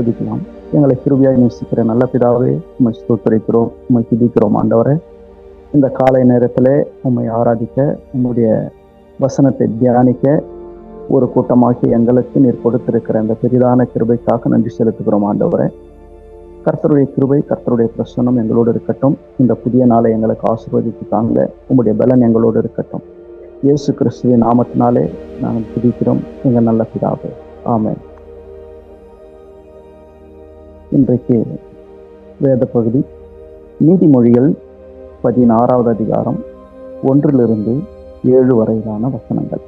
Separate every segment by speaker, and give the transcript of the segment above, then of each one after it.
Speaker 1: ஜெபிக்கலாம். எங்களை கிருபியாய் நேசிக்கிற நல்ல பிதாவே உண்மை ஸ்தோத்தரிக்கிறோம் உண்மை துதிக்கிறோம் ஆண்டவரே. இந்த காலை நேரத்திலே உண்மை ஆராதிக்க உங்களுடைய வசனத்தை தியானிக்க ஒரு கூட்டமாகி எங்களுக்கு நீர் கொடுத்திருக்கிற இந்த பெரிதான கிருபைக்காக நன்றி செலுத்துகிறோம் ஆண்டவரே. கர்த்தருடைய கிருபை கர்த்தருடைய பிரசன்னம் எங்களோடு இருக்கட்டும். இந்த புதிய நாளை எங்களுக்கு ஆசீர்வதித்து தாங்க உங்களுடைய பலன் எங்களோடு இருக்கட்டும். இயேசு கிறிஸ்துவின் நாமத்தினாலே நாங்கள் துதிக்கிறோம் எங்கள் நல்ல பிதாவே. ஆமேன். இன்றைக்கு வேத பகுதி நீதிமொழிகள் பதினாறாவது அதிகாரம் ஒன்றிலிருந்து ஏழு வரையிலான வசனங்கள்.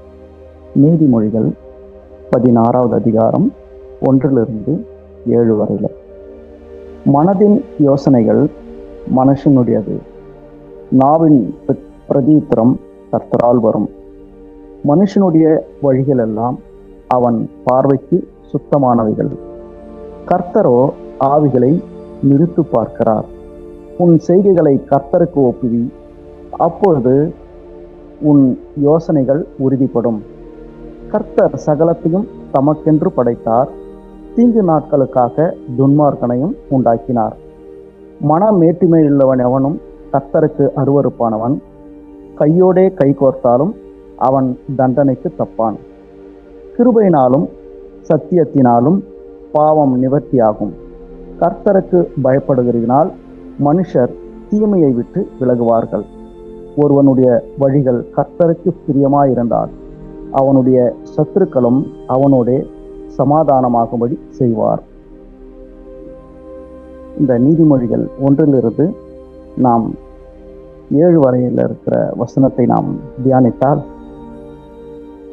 Speaker 1: நீதிமொழிகள் பதினாறாவது அதிகாரம் ஒன்றிலிருந்து ஏழு வரையில். மனதின் யோசனைகள் மனுஷனுடையது. நாவின் பிர- பிரதித்திரம் கர்த்தரால் வரும். மனுஷனுடைய வழிகளெல்லாம் அவன் பார்வைக்கு சுத்தமானவைகள். கர்த்தரோ ஆவிகளை நிறுத்து பார்க்கிறார். உன் செய்கைகளை கர்த்தருக்கு ஒப்புவி. அப்பொழுது உன் யோசனைகள் உறுதிப்படும். கர்த்தர் சகலத்தையும் தமக்கென்று படைத்தார். தீங்கு நாட்களுக்காக துன்மார்க்கனையும் உண்டாக்கினார். மன மேட்டிமையுள்ளவன் எவனும் கர்த்தருக்கு அருவருப்பானவன். கையோடே கை கோர்த்தாலும் அவன் தண்டனைக்கு தப்பான். கிருபையினாலும் சத்தியத்தினாலும் பாவம் நிவர்த்தியாகும். கர்த்தருக்கு பயப்படுகிறதினால் மனுஷர் தீமையை விட்டு விலகுவார்கள். ஒருவனுடைய வழிகள் கர்த்தருக்கு பிரியமாயிருந்தால் அவனுடைய சத்துருக்களும் அவனோட சமாதானமாகும்படி செய்வார். இந்த நீதிமொழிகள் ஒன்றிலிருந்து நாம் ஏழு வரையில் இருக்கிற வசனத்தை நாம் தியானித்தால்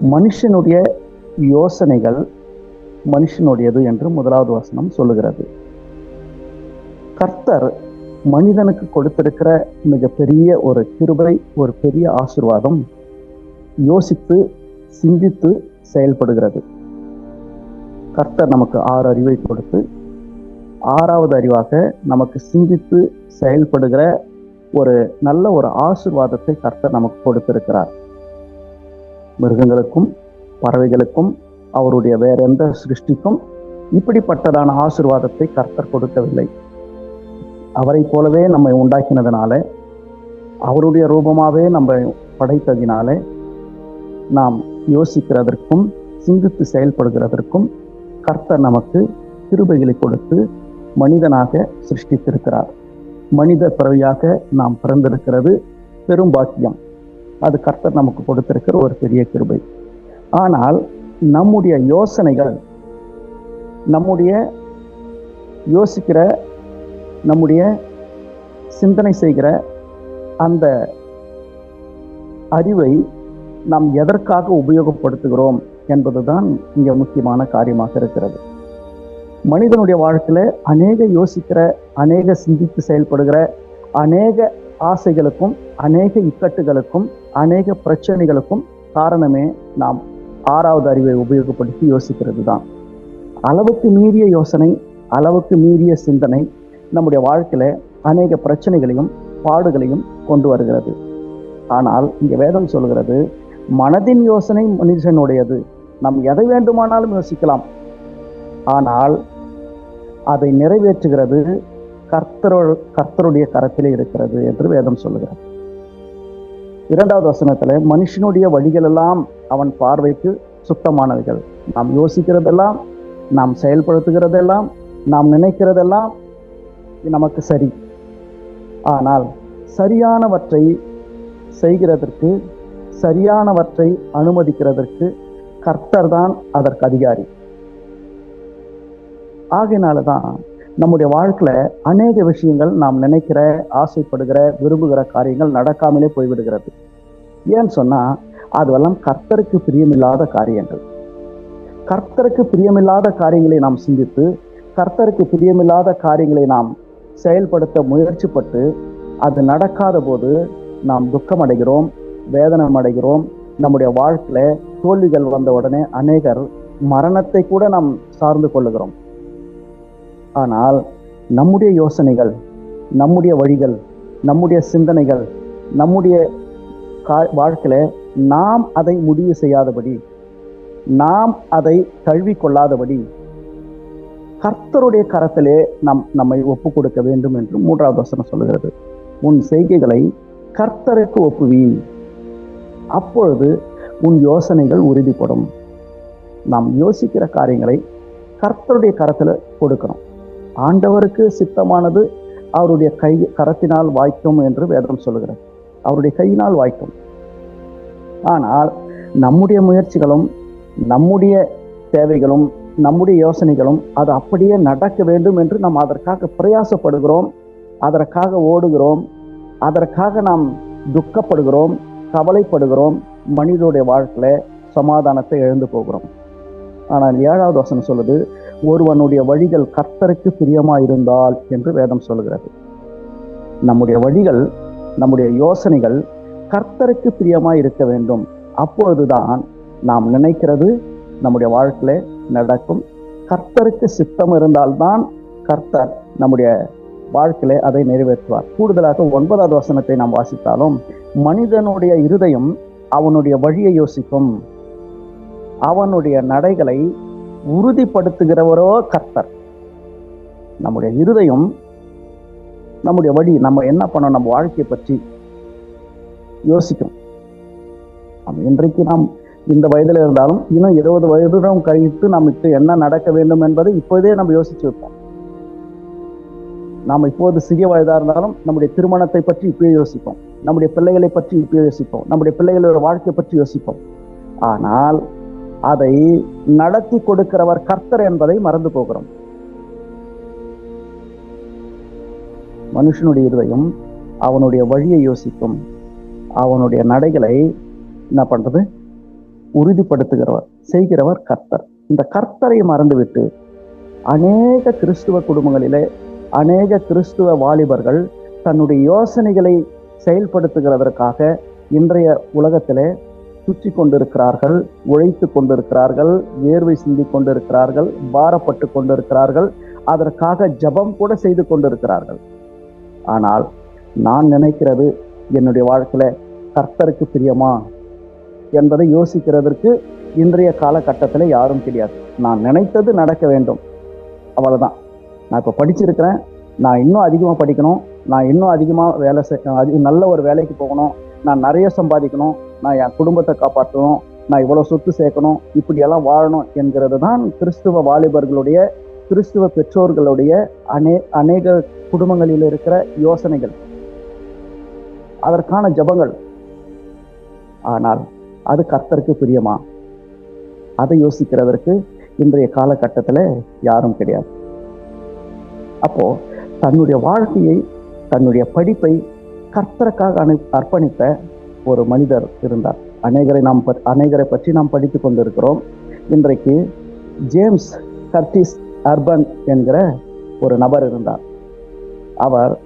Speaker 1: மனுஷனுடைய யோசனைகள் மனுஷனுடையது என்று முதலாவது வசனம் சொல்லுகிறது. கர்த்தர் மனிதனுக்கு கொடுத்திருக்கிற மிகப்பெரிய ஒரு கிருபை ஒரு பெரிய ஆசிர்வாதம் யோசித்து சிந்தித்து செயல்படுகிறது. கர்த்தர் நமக்கு ஆறு அறிவை கொடுத்து ஆறாவது அறிவாக நமக்கு சிந்தித்து செயல்படுகிற ஒரு நல்ல ஒரு ஆசீர்வாதத்தை கர்த்தர் நமக்கு கொடுத்திருக்கிறார். மிருகங்களுக்கும் பறவைகளுக்கும் அவருடைய வேற எந்த சிருஷ்டிக்கும் இப்படிப்பட்டதான ஆசிர்வாதத்தை கர்த்தர் கொடுக்கவில்லை. அவரை போலவே நம்மை உண்டாக்கினதுனால அவருடைய ரூபமாவே நம்ம படைத்ததினாலே நாம் யோசிக்கிறதற்கும் சிந்தித்து செயல்படுகிறதற்கும் கர்த்தர் நமக்கு கிருபைகளை கொடுத்து மனிதனாக சிருஷ்டித்திருக்கிறார். மனித பிறவியாக நாம் பிறந்திருக்கிறது பெரும் பாக்கியம். அது கர்த்தர் நமக்கு கொடுத்திருக்கிற ஒரு பெரிய கிருபை. ஆனால் நம்முடைய யோசனைகள் நம்முடைய யோசிக்கிற நம்முடைய சிந்தனை செய்கிற அந்த அறிவை நாம் எதற்காக உபயோகப்படுத்துகிறோம் என்பதுதான் இங்கே முக்கியமான காரியமாக இருக்கிறது. மனிதனுடைய வாழ்க்கையில் அநேக யோசிக்கிற அநேக சிந்தித்து செயல்படுகிற அநேக ஆசைகளுக்கும் அநேக இக்கட்டுகளுக்கும் அநேக பிரச்சனைகளுக்கும் காரணமே நாம் ஆறாவது அறிவை உபயோகப்படுத்தி யோசிக்கிறது தான் அளவுக்கு மீறிய யோசனை அளவுக்கு மீறிய சிந்தனை நம்முடைய வாழ்க்கையில அநேக பிரச்சனைகளையும் பாடுகளையும் கொண்டு வருகிறது. ஆனால் இங்க வேதம் சொல்கிறது மனதின் யோசனை மனுஷனுடையது நாம் எதை வேண்டுமானாலும் யோசிக்கலாம். ஆனால் அதை நிறைவேற்றுகிறது கர்த்தரோ கர்த்தருடைய கரத்திலே இருக்கிறது என்று வேதம் சொல்லுகிறது இரண்டாவது வசனத்துல மனுஷனுடைய வழிகள் எல்லாம் அவன் பார்வைக்கு சுத்தமானவைகள். நாம் யோசிக்கிறதெல்லாம் நாம் செயல்படுத்துகிறதெல்லாம் நாம் நினைக்கிறதெல்லாம் நமக்கு சரி. ஆனால் சரியானவற்றை செய்கிறதற்கு சரியானவற்றை அனுமதிக்கிறதற்கு கர்த்தர் தான் அதற்கு அதிகாரி. ஆகையினால தான் நம்முடைய வாழ்க்கையில அநேக விஷயங்கள் நாம் நினைக்கிற ஆசைப்படுகிற விரும்புகிற காரியங்கள் நடக்காமலே போய்விடுகிறது. ஏன்னு சொன்னா அதுவெல்லாம் கர்த்தருக்கு பிரியமில்லாத காரியங்கள். கர்த்தருக்கு பிரியமில்லாத காரியங்களை நாம் சிந்தித்து கர்த்தருக்கு பிரியமில்லாத காரியங்களை நாம் செயல்படுத்த முயற்சிப்பட்டு அது நடக்காத போது நாம் துக்கம் அடைகிறோம் வேதனை அடைகிறோம் நம்முடைய வாழ்க்கையில தோல்விகள் வந்த உடனே அநேகர் மரணத்தை கூட நாம் சார்ந்து கொள்ளுகிறோம். ஆனால் நம்முடைய யோசனைகள் நம்முடைய வழிகள் நம்முடைய சிந்தனைகள் நம்முடைய கா- வாழ்க்கையில நாம் அதை முடிவு செய்யாதபடி நாம் அதை தழுவிக்கொள்ளாதபடி கர்த்தருடைய கரத்திலே நம் நம்மை ஒப்பு கொடுக்க வேண்டும் என்று மூன்றாவது வசனம் சொல்லுகிறது. உன் செய்கைகளை கர்த்தருக்கு ஒப்புவி அப்பொழுது உன் யோசனைகள் உறுதிப்படும். நாம் யோசிக்கிற காரியங்களை கர்த்தருடைய கரத்தில் கொடுக்கணும். ஆண்டவருக்கு சித்தமானது அவருடைய கை கரத்தினால் வாய்க்கும் என்று வேதம் சொல்லுகிறது. அவருடைய கையினால் வாய்க்கும். ஆனால் நம்முடைய முயற்சிகளும் நம்முடைய தேவைகளும் நம்முடைய யோசனைகளும் அது அப்படியே நடக்க வேண்டும் என்று நாம் அதற்காக பிரயாசப்படுகிறோம். அதற்காக ஓடுகிறோம். அதற்காக நாம் துக்கப்படுகிறோம் கவலைப்படுகிறோம். மனிதனுடைய வாழ்க்கையில் சமாதானத்தை எழுந்து போகிறோம். ஆனால் ஏழாவது வசனம் சொல்லுது ஒருவனுடைய வழிகள் கர்த்தருக்கு பிரியமாக இருந்தால் என்று வேதம் சொல்கிறது நம்முடைய வழிகள் நம்முடைய யோசனைகள் கர்த்தருக்கு பிரியமாக இருக்க வேண்டும். அப்பொழுதுதான் நாம் நினைக்கிறது நம்முடைய வாழ்க்கையில் நடக்கும். கர்த்தருக்கு சித்தம் இருந்தால்தான் கர்த்தர் நம்முடைய வாழ்க்கையில அதை நிறைவேற்றுவார். கூடுதலாக ஒன்பதாவது வசனத்தை நாம் வாசித்தாலும் மனிதனுடைய இருதயம் அவனுடைய வழியை யோசிக்கும். அவனுடைய நடைகளை உறுதிப்படுத்துகிறவரோ கர்த்தர். நம்முடைய இருதயம் நம்முடைய வழி நம்ம என்ன பண்ணோம் நம்ம வாழ்க்கையை பற்றி யோசிக்கும் இன்றைக்கு நாம் இந்த வயதில் இருந்தாலும் இன்னும் இருபது வயதுடன் கழித்து நமக்கு என்ன நடக்க வேண்டும் என்பதை இப்போதே நம்ம யோசிச்சு வைப்போம். நாம் இப்போது சிறிய வயதாக இருந்தாலும் நம்முடைய திருமணத்தை பற்றி இப்பயே யோசிப்போம். நம்முடைய பிள்ளைகளை பற்றி இப்பயே யோசிப்போம். நம்முடைய பிள்ளைகளோட வாழ்க்கை பற்றி யோசிப்போம். ஆனால் அதை நடத்தி கொடுக்கிறவர் கர்த்தர் என்பதை மறந்து போகிறோம். மனுஷனுடைய இருதயம் அவனுடைய வழியை யோசிக்கும். அவனுடைய நடைகளை என்ன பண்றது? உறுதிப்படுத்துகிறவர் செய்கிறவர் கர்த்தர். இந்த கர்த்தரை மறந்துவிட்டு அநேக கிறிஸ்துவ குடும்பங்களிலே அநேக கிறிஸ்துவ வாலிபர்கள் தன்னுடைய யோசனைகளை செயல்படுத்துகிறதற்காக இன்றைய உலகத்திலே சுற்றி கொண்டிருக்கிறார்கள் உழைத்து கொண்டிருக்கிறார்கள் வேர்வை சிந்தி கொண்டிருக்கிறார்கள் பாரப்பட்டு கொண்டிருக்கிறார்கள் அதற்காக ஜெபம் கூட செய்து கொண்டிருக்கிறார்கள். ஆனால் நான் நினைக்கிறது என்னுடைய வாழ்க்கையில் கர்த்தருக்கு பிரியமா? என்பதை யோசிக்கிறதற்கு இன்றைய காலகட்டத்தில் யாரும் கிடையாது. நான் நினைத்தது நடக்க வேண்டும். அவ்வளவுதான். நான் இப்போ படிச்சிருக்கிறேன். நான் இன்னும் அதிகமாக படிக்கணும். நான் இன்னும் அதிகமாக வேலை செய் நல்ல ஒரு வேலைக்கு போகணும். நான் நிறைய சம்பாதிக்கணும். நான் என் குடும்பத்தை காப்பாற்றணும். நான் இவ்வளோ சொத்து சேர்க்கணும். இப்படியெல்லாம் வாழணும் என்கிறது தான் கிறிஸ்துவ வாலிபர்களுடைய கிறிஸ்துவ பெற்றோர்களுடைய அநே அநேக குடும்பங்களில் இருக்கிற யோசனைகள். அதற்கான ஜபங்கள். ஆனால் அது கர்த்தருக்கு பிரியமா? அதை யோசிக்கிறதற்கு இன்றைய காலகட்டத்தில் யாரும் கிடையாது. அப்போ தன்னுடைய வாழ்க்கையை தன்னுடைய படிப்பை கர்த்தருக்காக அனு அர்ப்பணித்த ஒரு மனிதர் இருந்தார். அநேகரை நாம் அநேகரை பற்றி நாம் படித்து கொண்டிருக்கிறோம். இன்றைக்கு ஜேம்ஸ் கர்டிஸ் அர்பன் என்கிற ஒரு நபர் இருந்தார். அவர்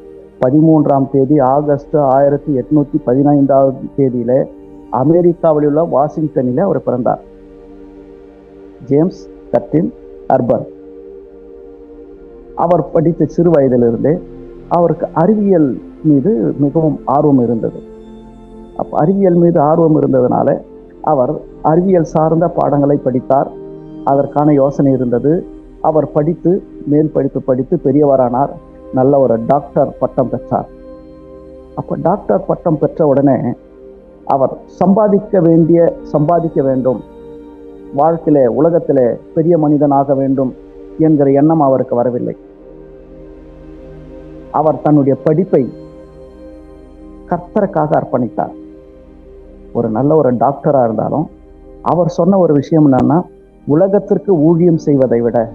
Speaker 1: பதிமூன்றாம் தேதி ஆகஸ்ட் ஆயிரத்தி எட்நூத்தி பதினைந்தாவது தேதியில அமெரிக்காவில் உள்ள வாஷிங்டனில் அவர் பிறந்தார். ஜேம்ஸ் கர்டின் அர்பன் அவர் படித்த சிறு வயதிலிருந்தே அவருக்கு அறிவியல் மீது மிகவும் ஆர்வம் இருந்தது. அப்போ அறிவியல் மீது ஆர்வம் இருந்ததுனால அவர் அறிவியல் சார்ந்த பாடங்களை படித்தார். அதற்கான யோசனை இருந்தது. அவர் படித்து மேல் படிப்பு படித்து பெரியவரானார். நல்ல ஒரு டாக்டர் பட்டம் பெற்றார். அப்போ டாக்டர் பட்டம் பெற்ற உடனே அவர் சம்பாதிக்க வேண்டிய சம்பாதிக்க வேண்டும். வாழ்க்கையில உலகத்திலே பெரிய மனிதனாக வேண்டும் என்கிற எண்ணம் அவருக்கு வரவில்லை. அவர் தன்னுடைய படிப்பை கர்த்தருக்காக அர்ப்பணித்தார். ஒரு நல்ல ஒரு டாக்டரா இருந்தாலும் அவர் சொன்ன ஒரு விஷயம் என்னன்னா உலகத்திற்கு ஊழியம் செய்வதை விட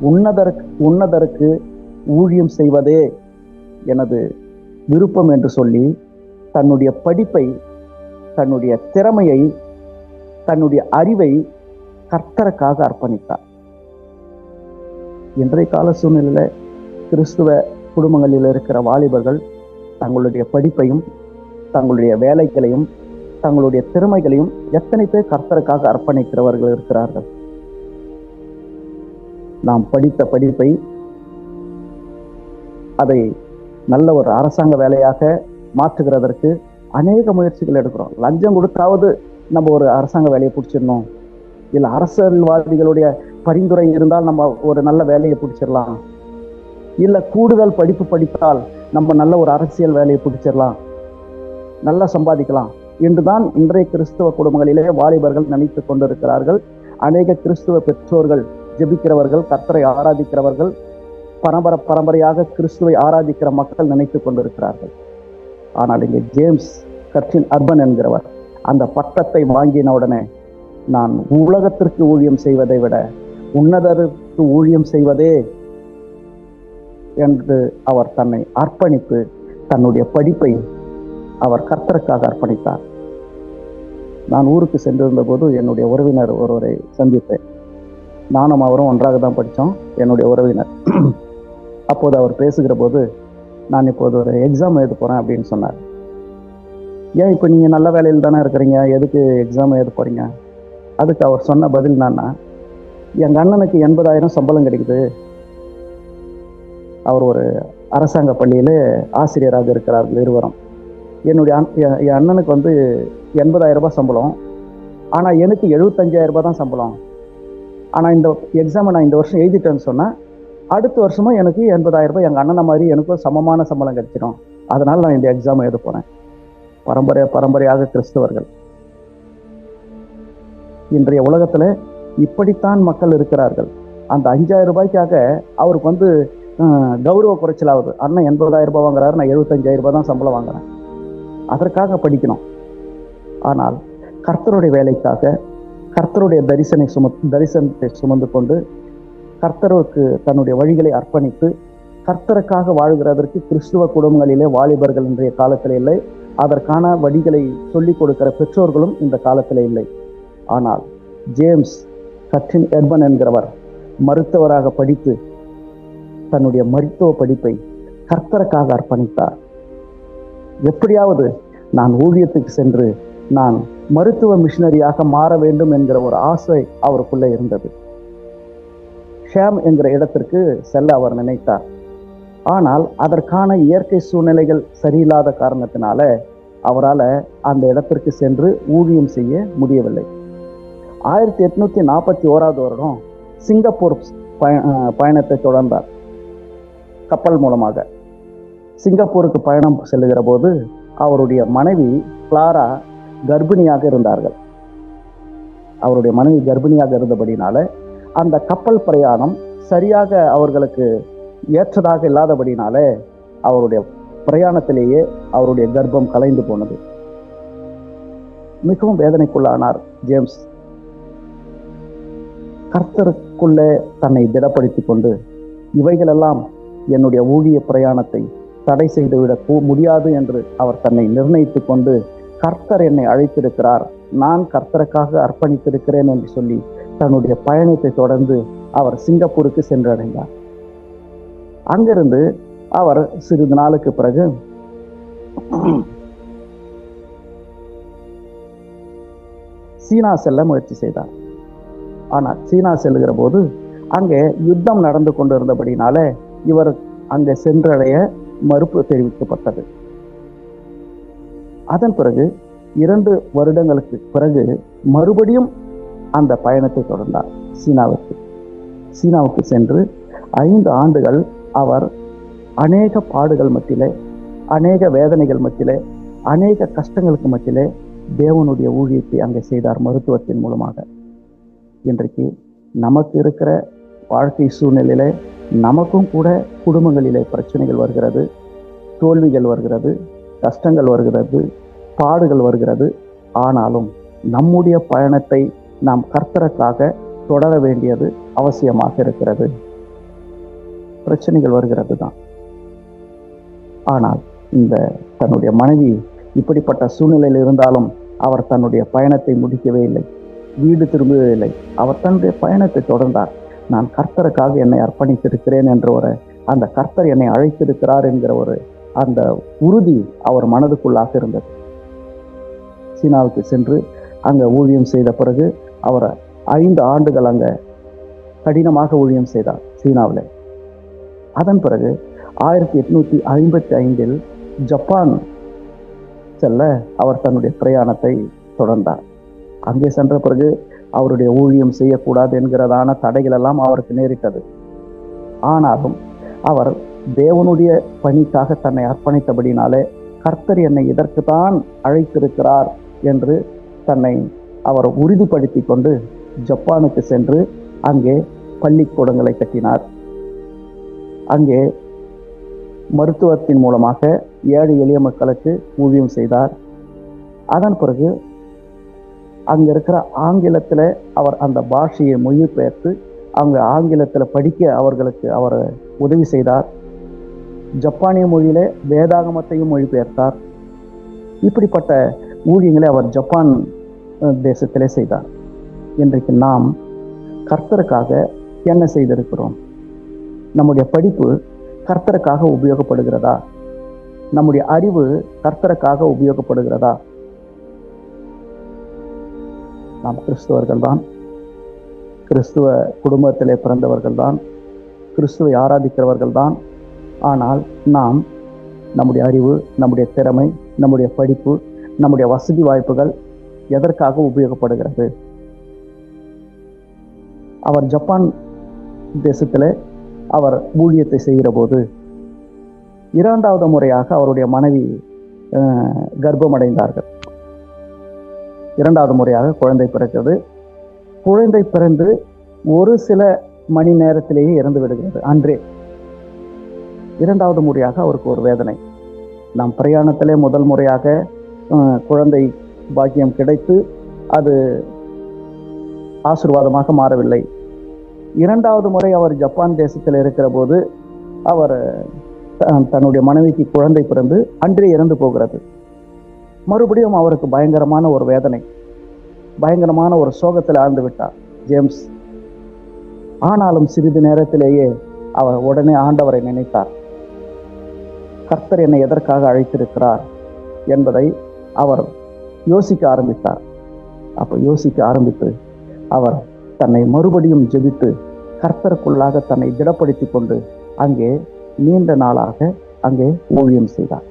Speaker 1: உன்னதற்கு உன்னதருக்கு ஊழியம் செய்வதே எனது விருப்பம் என்று சொல்லி தன்னுடைய படிப்பை தன்னுடைய திறமையை தன்னுடைய அறிவை கர்த்தருக்காக அர்ப்பணித்தார். இன்றைய கால சூழ்நிலையில கிறிஸ்துவ குடும்பங்களில் இருக்கிற வாலிபர்கள் தங்களுடைய படிப்பையும் தங்களுடைய வேலைகளையும் தங்களுடைய திறமைகளையும் எத்தனை பேர் கர்த்தருக்காக அர்ப்பணிக்கிறவர்கள் இருக்கிறார்கள்? நாம் படித்த படிப்பை அதை நல்ல ஒரு அரசாங்க வேலையாக மாற்றுகிறதற்கு அநேக முயற்சிகள் எடுக்கிறோம். லஞ்சம் கொடுத்தாவது நம்ம ஒரு அரசாங்க வேலையை பிடிச்சிடணும். இல்லை அரசியல்வாதிகளுடைய பரிந்துரை இருந்தால் நம்ம ஒரு நல்ல வேலையை பிடிச்சிடலாம். இல்லை கூடுதல் படிப்பு படித்தால் நம்ம நல்ல ஒரு அரசியல் வேலையை பிடிச்சிடலாம். நல்லா சம்பாதிக்கலாம். என்றுதான் இன்றைய கிறிஸ்துவ குடும்பங்களிலே வாலிபர்கள் நினைத்து கொண்டிருக்கிறார்கள். அநேக கிறிஸ்துவ பெற்றோர்கள் ஜெபிக்கிறவர்கள் கர்த்தரை ஆராதிக்கிறவர்கள் பரம்பரை பரம்பரையாக கிறிஸ்துவை ஆராதிக்கிற மக்கள் நினைத்து கொண்டிருக்கிறார்கள். ஆனால் இங்கே ஜேம்ஸ் கர்ச்சின் அர்பன் என்கிறவர் அந்த பட்டத்தை வாங்கின உடனே நான் உலகத்திற்கு ஊழியம் செய்வதை விட உன்னதருக்கு ஊழியம் செய்வதே என்று அவர் தன்னை அர்ப்பணித்து தன்னுடைய படிப்பை அவர் கர்த்தருக்காக அர்ப்பணித்தார். நான் ஊருக்கு சென்றிருந்த போது என்னுடைய உறவினர் ஒருவரை சந்தித்தேன். நானும் அவரும் ஒன்றாக தான் படித்தோம் என்னுடைய உறவினர். அப்போது அவர் பேசுகிற போது நான் இப்போது ஒரு எக்ஸாம் எழுத போகிறேன் அப்படின்னு சொன்னார். ஏன் இப்போ நீங்கள் நல்ல வேலையில் தானே இருக்கிறீங்க? எதுக்கு எக்ஸாம் எழுத போகிறீங்க அதுக்கு அவர் சொன்ன பதில் என்னன்னா எங்கள் அண்ணனுக்கு எண்பதாயிரம் சம்பளம் கிடைக்குது. அவர் ஒரு அரசாங்க பள்ளியில் ஆசிரியராக இருக்கிறார்கள் இருவரும். என்னுடைய அண்- என் என் அண்ணனுக்கு வந்து எண்பதாயிரம் ரூபாய் சம்பளம். ஆனால் எனக்கு எழுபத்தஞ்சாயிரம் ரூபாய் தான் சம்பளம். ஆனால் இந்த எக்ஸாமை நான் இந்த வருஷம் எழுதிட்டேன்னு சொன்னால் அடுத்த வருஷமும் எனக்கு எண்பதாயிரம் ரூபாய் எங்கள் அண்ணனை மாதிரி எனக்கும் சமமான சம்பளம் கிடைச்சிடும் அதனால நான் இந்த எக்ஸாம் எழுத போகிறேன் பரம்பரை பரம்பரையாக கிறிஸ்தவர்கள். இன்றைய உலகத்துல இப்படித்தான் மக்கள் இருக்கிறார்கள். அந்த அஞ்சாயிரம் ரூபாய்க்காக அவருக்கு வந்து கௌரவ குறைச்சலாகுது அண்ணன் எண்பதாயிரம் ரூபாய் வாங்குறாரு நான் எழுபத்தஞ்சாயிரம் ரூபாய் தான் சம்பளம் வாங்குறேன். அதற்காக படிக்கணும். ஆனால் கர்த்தருடைய வேலைக்காக கர்த்தருடைய தரிசனை சும தரிசனத்தை சுமந்து கொண்டு கர்த்தருக்கு தன்னுடைய வழிகளை அர்ப்பணித்து கர்த்தருக்காக வாழ்கிறதற்கு கிறிஸ்துவ குடும்பங்களிலே வாலிபர்கள் இன்றைய காலத்தில் இல்லை. அதற்கான வழிகளை சொல்லிக் கொடுக்கிற பெற்றோர்களும் இந்த காலத்தில் இல்லை. ஆனால் ஜேம்ஸ் கற்றின் எர்பன் என்கிறவர் மருத்துவராக படித்து தன்னுடைய மருத்துவ படிப்பை கர்த்தருக்காக அர்ப்பணித்தார். எப்படியாவது நான் ஊழியத்துக்கு சென்று நான் மருத்துவ மிஷினரியாக மாற வேண்டும் என்கிற ஒரு ஆசை அவருக்குள்ளே இருந்தது. ஷாம் என்கிற இடத்திற்கு செல்ல அவர் நினைத்தார். ஆனால் அதற்கான இயற்கை சூழ்நிலைகள் சரியில்லாத காரணத்தினால அவரால் அந்த இடத்திற்கு சென்று ஊழியம் செய்ய முடியவில்லை. ஆயிரத்தி எட்நூத்தி நாற்பத்தி ஓராவது வருடம் சிங்கப்பூர் பய- பயணத்தை தொடர்ந்தார். கப்பல் மூலமாக. சிங்கப்பூருக்கு பயணம் செல்லுகிற போது அவருடைய மனைவி கிளாரா கர்ப்பிணியாக இருந்தார்கள். அவருடைய மனைவி கர்ப்பிணியாக இருந்தபடினால அந்த கப்பல் பிரயாணம் சரியாக அவர்களுக்கு ஏற்றதாக இல்லாதபடினாலே அவருடைய பிரயாணத்திலேயே அவருடைய கர்ப்பம் கலைந்து போனது. மிகவும் வேதனைக்குள்ளானார் ஜேம்ஸ். கர்த்தருக்குள்ளே தன்னை திடப்படுத்தி கொண்டு இவைகளெல்லாம் என்னுடைய ஊழிய பிரயாணத்தை தடை செய்துவிட முடியாது என்று அவர் தன்னை நிர்ணயித்துக் கொண்டு கர்த்தர் என்னை அழைத்திருக்கிறார். நான் கர்த்தருக்காக அர்ப்பணித்திருக்கிறேன் என்று சொல்லி தன்னுடைய பயணத்தை தொடர்ந்து அவர் சிங்கப்பூருக்கு சென்றடைந்தார். அங்கிருந்து அவர் சிறிது நாளுக்கு பிறகு சீனா செல்ல முயற்சி செய்தார். ஆனால் சீனா செல்லுகிற போது அங்கே யுத்தம் நடந்து கொண்டிருந்தபடினால இவர் அங்கே சென்றடைய மறுப்பு தெரிவிக்கப்பட்டது. அதன் பிறகு இரண்டு வருடங்களுக்கு பிறகு மறுபடியும் அந்த பயணத்தை தொடர்ந்தார் சீனாவுக்கு. சீனாவுக்கு சென்று ஐந்து ஆண்டுகள் அவர் அநேக பாடுகள் மத்தியிலே அநேக வேதனைகள் மத்தியிலே அநேக கஷ்டங்களுக்கு மத்தியிலே தேவனுடைய ஊழியத்தை அங்கே செய்தார் மருத்துவத்தின் மூலமாக. இன்றைக்கு நமக்கு இருக்கிற வாழ்க்கை சூழ்நிலையில நமக்கும் கூட குடும்பங்களிலே பிரச்சனைகள் வருகிறது தோல்விகள் வருகிறது கஷ்டங்கள் வருகிறது பாடுகள் வருகிறது. ஆனாலும் நம்முடைய பயணத்தை நாம் கர்த்தருக்காக தொடர வேண்டியது அவசியமாக இருக்கிறது. பிரச்சனைகள் வருகிறது தான் ஆனால் இந்த தன்னுடைய மனைவி இப்படிப்பட்ட சூழ்நிலையில் இருந்தாலும் அவர் தன்னுடைய பயணத்தை முடிக்கவே இல்லை. வீடு திரும்பவே இல்லை. அவர் தன்னுடைய பயணத்தை தொடர்ந்தார். நான் கர்த்தருக்காக என்னை அர்ப்பணித்திருக்கிறேன் என்ற ஒரு அந்த கர்த்தர் என்னை அழைத்திருக்கிறார் என்கிற ஒரு அந்த உறுதி அவர் மனதுக்குள்ளாக இருந்தது. சீனாவுக்கு சென்று அங்க ஊழியம் செய்த பிறகு அவர் ஐந்து ஆண்டுகள் அங்க கடினமாக ஊழியம் செய்தார் சீனாவில். அதன் பிறகு ஆயிரத்தி எட்நூத்தி ஐம்பத்தி ஐந்தில் ஜப்பான் செல்ல அவர் தன்னுடைய பிரயாணத்தை தொடர்ந்தார். அங்கே சென்ற பிறகு அவருடைய ஊழியம் செய்யக்கூடாது என்கிறதான தடைகள் எல்லாம் அவருக்கு நேரிட்டது. ஆனாலும் அவர் தேவனுடைய பணிக்காக தன்னை அர்ப்பணித்தபடினாலே கர்த்தர் என்னை இதற்கு தான் அழைத்திருக்கிறார் என்று தன்னை அவர் உறுதிப்படுத்தி கொண்டு ஜப்பானுக்கு சென்று அங்கே பள்ளிக்கூடங்களை கட்டினார். அங்கே மருத்துவத்தின் மூலமாக ஏழை எளிய மக்களுக்கு ஊதியம் செய்தார். அதன் பிறகு அங்கே இருக்கிற ஆங்கிலத்தில் அவர் அந்த பாஷையை மொழிபெயர்த்து அவங்க ஆங்கிலத்தில் படிக்க அவர்களுக்கு அவர் உதவி செய்தார். ஜப்பானிய மொழியில் வேதாகமத்தையும் மொழிபெயர்த்தார். இப்படிப்பட்ட ஊழியங்களை அவர் ஜப்பான் தேசத்திலே செய்தார். இன்றைக்கு நாம் கர்த்தருக்காக என்ன செய்திருக்கிறோம்? நம்முடைய படிப்பு கர்த்தருக்காக உபயோகப்படுகிறதா? நம்முடைய அறிவு கர்த்தருக்காக உபயோகப்படுகிறதா? நாம் கிறிஸ்துவர்கள் தான் கிறிஸ்துவ குடும்பத்திலே பிறந்தவர்கள் தான் கிறிஸ்துவை ஆராதிக்கிறவர்கள் தான் ஆனால் நாம் நம்முடைய அறிவு நம்முடைய திறமை நம்முடைய படிப்பு நம்முடைய வசதி வாய்ப்புகள் எதற்காக உபயோகப்படுகிறது? அவர் ஜப்பான் தேசத்தில் அவர் ஊழியத்தை செய்கிற போது இரண்டாவது முறையாக அவருடைய மனைவி அஹ், கர்ப்பமடைந்தார்கள். இரண்டாவது முறையாக குழந்தை பிறக்கிறது. குழந்தை பிறந்து ஒரு சில மணி நேரத்திலேயே இறந்து விடுகிறது அன்றே. இரண்டாவது முறையாக அவருக்கு ஒரு வேதனை. நாம் பிரயாணத்திலே முதல் முறையாக அஹ், குழந்தை பாக்கியம் கிடைத்து அது ஆசீர்வாதமாக மாறவில்லை. இரண்டாவது முறை அவர் ஜப்பான் தேசத்தில் இருக்கிற போது அவர் தன்னுடைய மனைவிக்கு குழந்தை பிறந்து அன்றே இறந்து போகிறது. மறுபடியும் அவருக்கு பயங்கரமான ஒரு வேதனை. பயங்கரமான ஒரு சோகத்தில் ஆழ்ந்து விட்டார் ஜேம்ஸ். ஆனாலும் சிறிது நேரத்திலேயே அவர் உடனே ஆண்டவரை நினைத்தார். கர்த்தர் என்னை எதற்காக அழைத்திருக்கிறார் என்பதை அவர் யோசிக்க ஆரம்பித்தார். அப்ப யோசிக்க ஆரம்பித்து அவர் தன்னை மறுபடியும் ஜெபித்து கர்த்தருக்குள்ளாக தன்னை திடப்படுத்தி கொண்டு அங்கே நீண்ட நாளாக அங்கே ஊழியம் செய்தார்.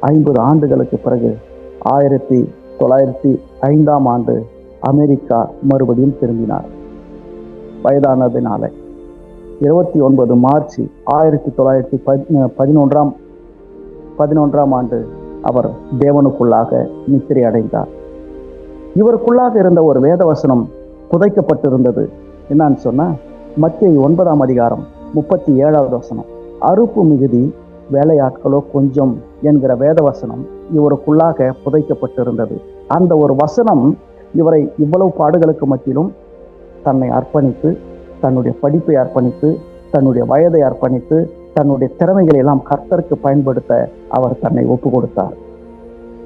Speaker 1: ஐம்பது ஆண்டுகளுக்கு பிறகு ஆயிரத்தி தொள்ளாயிரத்தி ஐந்தாம் ஆண்டு அமெரிக்கா மறுபடியும் திரும்பினார். வயதானதினால இருபத்தி ஒன்பது மார்ச் ஆயிரத்தி தொள்ளாயிரத்தி பதினொன்றாம் பதினொன்றாம் ஆண்டு அவர் தேவனுக்குள்ளாக நித்திரை அடைந்தார். இவருக்குள்ளாக இருந்த ஒரு வேதவசனம் புதைக்கப்பட்டிருந்தது. என்னன்னு சொன்னா மத்திய ஒன்பதாம் அதிகாரம் முப்பத்தி ஏழாவது வசனம். அறுப்பு மிகுதி வேலையாட்களோ கொஞ்சம் என்கிற வேதவசனம் இவருக்குள்ளாக புதைக்கப்பட்டிருந்தது. அந்த ஒரு வசனம் இவரை இவ்வளவு பாடுகளுக்கு மத்தியிலும் தன்னை அர்ப்பணித்து தன்னுடைய படிப்பை அர்ப்பணித்து தன்னுடைய வயதை அர்ப்பணித்து தன்னுடைய திறமைகளை எல்லாம் கர்த்தருக்கு பயன்படுத்த அவர் தன்னை ஒப்பு கொடுத்தார்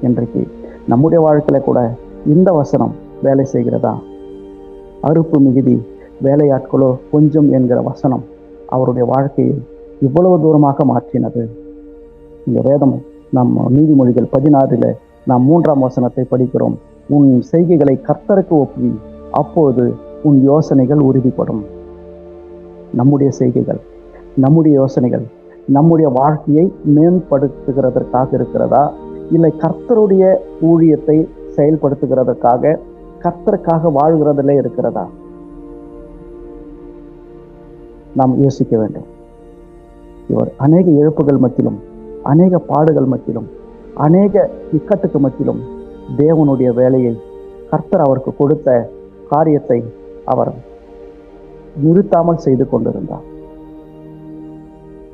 Speaker 1: இன்றைக்கு நம்முடைய வாழ்க்கையில கூட இந்த வசனம் வேலை செய்கிறதா? அறுப்பு மிகுதி வேலையாட்களோ கொஞ்சம் என்கிற வசனம் அவருடைய வாழ்க்கையை இவ்வளவு தூரமாக மாற்றினது. இந்த வேதம் நம் நீதிமொழிகள் பதினாறில் நாம் மூன்றாம் வசனத்தை படிக்கிறோம். உன் செய்கைகளை கர்த்தருக்கு ஒப்புவி அப்போது உன் யோசனைகள் உறுதிப்படும். நம்முடைய செய்கைகள் நம்முடைய யோசனைகள் நம்முடைய வாழ்க்கையை மேம்படுத்துகிறதற்காக இருக்கிறதா? இல்லை கர்த்தருடைய ஊழியத்தை செயல்படுத்துகிறதற்காக கர்த்தருக்காக வாழ்கிறதுல இருக்கிறதா? நாம் யோசிக்க வேண்டும். இவர் அநேக இழப்புகள் மத்தியிலும் அநேக பாடுகள் மத்தியிலும் அநேக இக்கட்டுக்கு மத்தியிலும் தேவனுடைய வேலையை கர்த்தர் அவருக்கு கொடுத்த காரியத்தை அவர் நிறுத்தாமல் செய்து கொண்டிருந்தார்.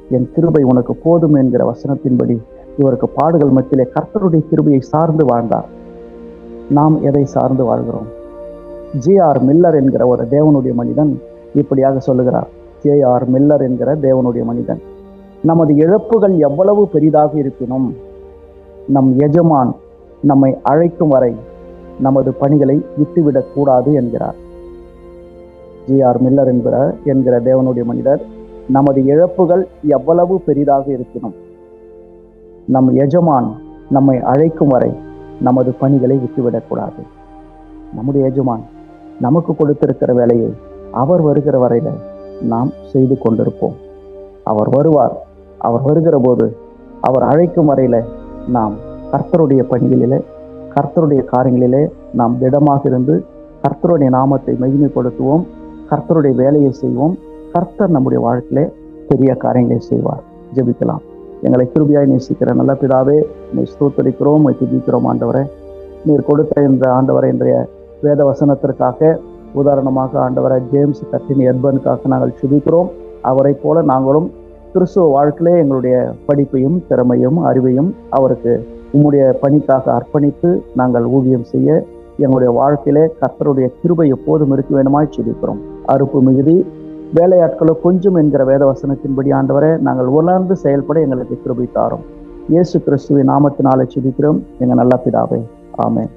Speaker 1: என் கிருபை உனக்கு போதும் என்கிற வசனத்தின்படி இவருக்கு பாடுகள் மத்தியிலே கர்த்தருடைய கிருபையை சார்ந்து வாழ்ந்தார். நாம் எதை சார்ந்து வாழ்கிறோம்? ஜே ஆர் மில்லர் என்கிற ஒரு தேவனுடைய மனிதன் இப்படியாக சொல்லுகிறார். ஜே ஆர் மில்லர் என்கிற தேவனுடைய மனிதன் நமது இழப்புகள் எவ்வளவு பெரிதாக இருப்பினும் நம் எஜமான் நம்மை அழைக்கும் வரை நமது பணிகளை விட்டுவிடக்கூடாது என்கிறார். ஜி ஆர் மில்லர் என்கிற என்கிற தேவனுடைய மனிதர் நமது இழப்புகள் எவ்வளவு பெரிதாக இருப்பினும் நம் எஜமான் நம்மை அழைக்கும் வரை நமது பணிகளை விட்டுவிடக்கூடாது. நம்முடைய எஜமான் நமக்கு கொடுத்திருக்கிற வேலையை அவர் வருகிற வரையில நாம் செய்து கொண்டிருப்போம். அவர் வருவார். அவர் வருகிற போது அவர் அழைக்கும் வரையில நாம் கர்த்தருடைய பணிகளிலே கர்த்தருடைய காரியங்களிலே நாம் திடமாக இருந்து கர்த்தருடைய நாமத்தை மகிமைப்படுத்துவோம். கர்த்தருடைய வேலையை செய்வோம். கர்த்தர் நம்முடைய வாழ்க்கையிலே பெரிய காரியங்களை செய்வார். ஜெபிக்கலாம். எங்களை கிருபியாய் நேசிக்கிற நல்ல பிதாவே நீ ஸ்தூத்தரிக்கிறோம் திதிக்கிறோம் ஆண்டவரே. நீர் கொடுத்த இந்த ஆண்டவரை இன்றைய வேத வசனத்திற்காக உதாரணமாக ஆண்டவரை ஜேம்ஸ் கட்டின் எர்பனுக்காக நாங்கள் சுதிக்கிறோம் அவரை போல நாங்களும் கிறிஸ்துவ வாழ்க்கையிலே எங்களுடைய படிப்பையும் திறமையும் அறிவையும் அவருக்கு உம்முடைய பணிக்காக அர்ப்பணித்து நாங்கள் ஊதியம் செய்ய எங்களுடைய வாழ்க்கையிலே கர்த்தருடைய கிருபை எப்போதும் இருக்க வேண்டுமாய் சுதிக்கிறோம் அறுப்பு மிகுதி வேலையாட்களோ கொஞ்சம் என்கிற வேத வசனத்தின்படி ஆண்டவரை நாங்கள் உணர்ந்து செயல்பட எங்களுக்கு கிருபை தாரும். இயேசு கிறிஸ்துவின் நாமத்தினாலே சுதிக்கிறோம் எங்கள் நல்ல பிதாவே. ஆமென்.